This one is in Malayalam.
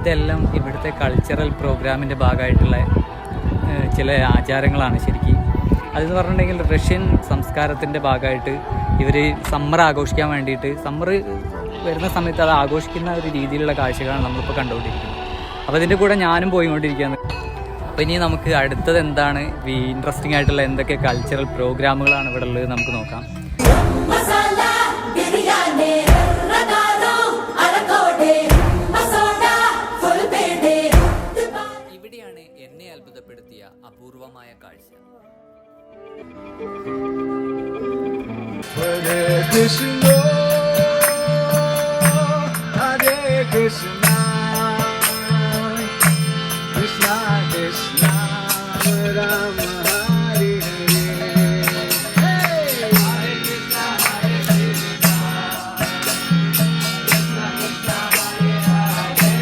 ഇതെല്ലാം ഇവിടുത്തെ കൾച്ചറൽ പ്രോഗ്രാമിന്റെ ഭാഗമായിട്ടുള്ള ചില ആചാരങ്ങളാണ് ശരിക്കും. അതെന്ന് പറഞ്ഞിട്ടുണ്ടെങ്കിൽ റഷ്യൻ സംസ്കാരത്തിന്റെ ഭാഗമായിട്ട് ഇവർ സമ്മർ ആഘോഷിക്കാൻ വേണ്ടിയിട്ട് സമ്മർ വരുന്ന സമയത്ത് അത് ആഘോഷിക്കുന്ന ഒരു രീതിയിലുള്ള കാഴ്ചകളാണ് നമ്മളിപ്പോൾ കണ്ടുകൊണ്ടിരിക്കുന്നത്. അപ്പോൾ ഇതിന്റെ കൂടെ ഞാനും പോയിക്കൊണ്ടിരിക്കുകയാണ്. അപ്പോൾ ഇനി നമുക്ക് അടുത്തത് എന്താണ്? ഇൻട്രസ്റ്റിംഗ് ആയിട്ടുള്ള എന്തൊക്കെ കൾച്ചറൽ പ്രോഗ്രാമുകളാണ് ഇവിടെ ഉള്ളത് നമുക്ക് നോക്കാം. അത്ഭുതപ്പെടുത്തിയ അപൂർവമായ കാഴ്ച. കൃഷ്ണ ഹരേ കൃഷ്ണ കൃഷ്ണ കൃഷ്ണ രാമ